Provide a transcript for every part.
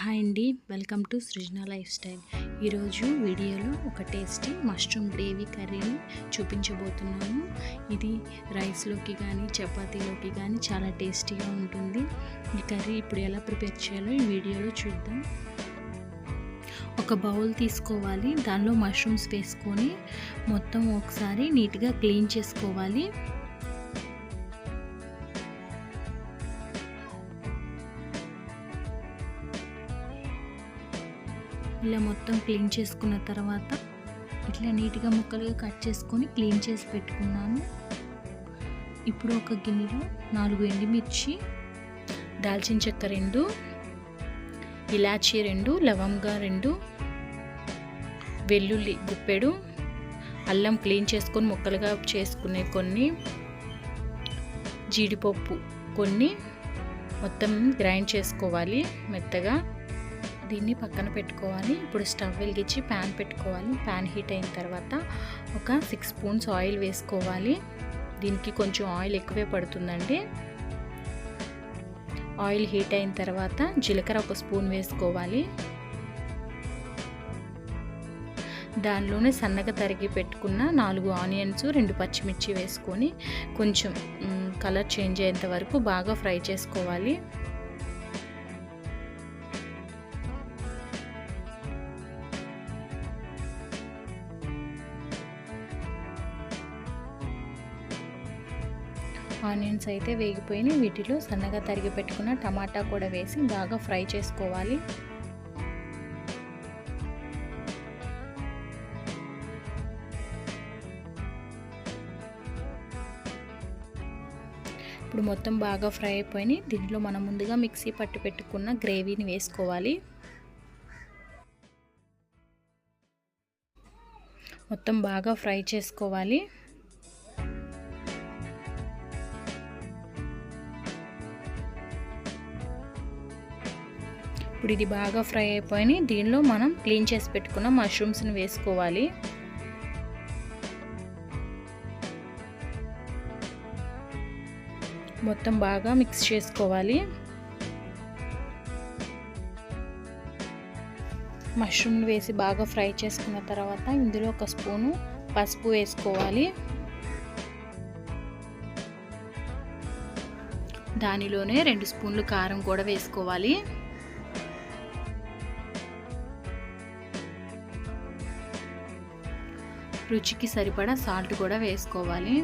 Hi అండి. Welcome to Srujana lifestyle. ఈరోజు వీడియోలో ఒక టేస్టీ మష్రూమ్ గ్రేవీ కర్రీని చూపించబోతున్నాను. ఇది రైస్లోకి కానీ చపాతీలోకి కానీ చాలా టేస్టీగా ఉంటుంది. ఈ కర్రీ ఇప్పుడు ఎలా ప్రిపేర్ చేయాలో ఈ వీడియోలో చూద్దాం. ఒక బౌల్ తీసుకోవాలి. దానిలో మష్రూమ్స్ వేసుకొని మొత్తం ఒకసారి నీట్గా క్లీన్ చేసుకోవాలి. ఇలా మొత్తం క్లీన్ చేసుకున్న తర్వాత ఇట్లా నీట్గా ముక్కలుగా కట్ చేసుకొని క్లీన్ చేసి పెట్టుకున్నాను. ఇప్పుడు ఒక గిన్నెలో నాలుగు ఎండుమిర్చి దాల్చిన చెక్క రెండు ఇలాచీ రెండు లవంగా రెండు వెల్లుల్లి గుప్పెడు అల్లం క్లీన్ చేసుకొని ముక్కలుగా చేసుకునే కొన్ని జీడిపప్పు కొన్ని మొత్తం గ్రైండ్ చేసుకోవాలి మెత్తగా. దీన్ని పక్కన పెట్టుకోవాలి. ఇప్పుడు స్టవ్ వెలిగించి ప్యాన్ పెట్టుకోవాలి. ప్యాన్ హీట్ అయిన తర్వాత ఒక సిక్స్ స్పూన్స్ ఆయిల్ వేసుకోవాలి. దీనికి కొంచెం ఆయిల్ ఎక్కువే పడుతుందండి. ఆయిల్ హీట్ అయిన తర్వాత జీలకర్ర ఒక స్పూన్ వేసుకోవాలి. దానిలోనే సన్నగా తరిగి పెట్టుకున్న నాలుగు ఆనియన్స్ రెండు పచ్చిమిర్చి వేసుకొని కొంచెం కలర్ చేంజ్ అయ్యేంత వరకు బాగా ఫ్రై చేసుకోవాలి. ఆనియన్స్ అయితే వేగిపోయినాయి. వీటిలో సన్నగా తరిగి పెట్టుకున్న టమాటా కూడా వేసి బాగా ఫ్రై చేసుకోవాలి. ఇప్పుడు మొత్తం బాగా ఫ్రై అయిపోయినాయి. దీంట్లో మనం ముందుగా మిక్సీ పట్టి పెట్టుకున్న గ్రేవీని వేసుకోవాలి. మొత్తం బాగా ఫ్రై చేసుకోవాలి. ఇప్పుడు ఇది బాగా ఫ్రై అయిపోయి దీనిలో మనం క్లీన్ చేసి పెట్టుకున్న మష్రూమ్స్ని వేసుకోవాలి. మొత్తం బాగా మిక్స్ చేసుకోవాలి. మష్రూమ్ని వేసి బాగా ఫ్రై చేసుకున్న తర్వాత ఇందులో ఒక స్పూను పసుపు వేసుకోవాలి. దానిలోనే రెండు స్పూన్లు కారం కూడా వేసుకోవాలి. రుచికి సరిపడా సాల్ట్ కూడా వేసుకోవాలి.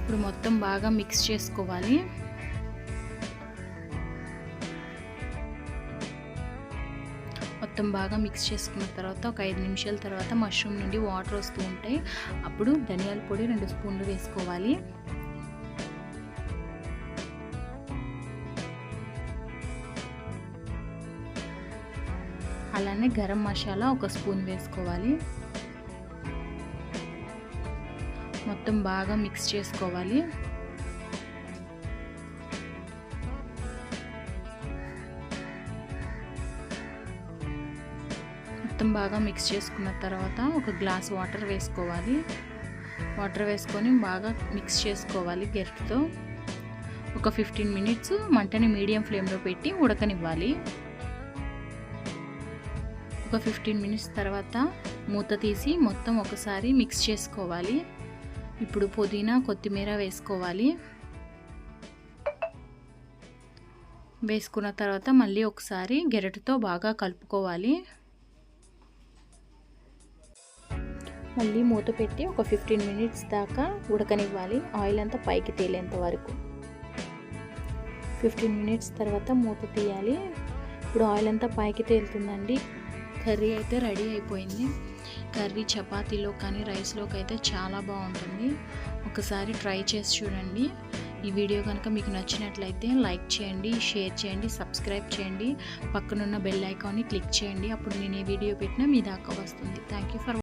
ఇప్పుడు మొత్తం బాగా మిక్స్ చేసుకోవాలి. మొత్తం బాగా మిక్స్ చేసుకున్న తర్వాత ఒక ఐదు నిమిషాల తర్వాత మష్రూమ్ నుండి వాటర్ వస్తూ ఉంటాయి. అప్పుడు ధనియాల పొడి రెండు స్పూన్లు వేసుకోవాలి. అలానే గరం మసాలా ఒక స్పూన్ వేసుకోవాలి. మొత్తం బాగా మిక్స్ చేసుకోవాలి. మొత్తం బాగా మిక్స్ చేసుకున్న తర్వాత ఒక గ్లాస్ వాటర్ వేసుకోవాలి. వాటర్ వేసుకొని బాగా మిక్స్ చేసుకోవాలి గెరిటితో ఒక ఫిఫ్టీన్ మినిట్స్ మంటని మీడియం ఫ్లేమ్లో పెట్టి ఉడకనివ్వాలి. ఒక ఫిఫ్టీన్ మినిట్స్ తర్వాత మూత తీసి మొత్తం ఒకసారి మిక్స్ చేసుకోవాలి. ఇప్పుడు పుదీనా కొత్తిమీర వేసుకోవాలి. వేసుకున్న తర్వాత మళ్ళీ ఒకసారి గెరటితో బాగా కలుపుకోవాలి. మళ్ళీ మూత పెట్టి ఒక ఫిఫ్టీన్ మినిట్స్ దాకా ఉడకనివ్వాలి. ఆయిల్ అంతా పైకి తేలేంత వరకు. ఫిఫ్టీన్ మినిట్స్ తర్వాత మూత తీయాలి. ఇప్పుడు ఆయిల్ అంతా పైకి తేలుతుందండి. కర్రీ అయితే రెడీ అయిపోయింది. కర్రీ చపాతీలో కానీ రైస్లోకి అయితే చాలా బాగుంటుంది. ఒకసారి ట్రై చేసి చూడండి. ఈ వీడియో కనుక మీకు నచ్చినట్లయితే లైక్ చేయండి షేర్ చేయండి సబ్స్క్రైబ్ చేయండి. పక్కనున్న బెల్ ఐకాన్ని క్లిక్ చేయండి. అప్పుడు నేను ఏ వీడియో పెట్టినా మీ దాకా వస్తుంది. Thank you for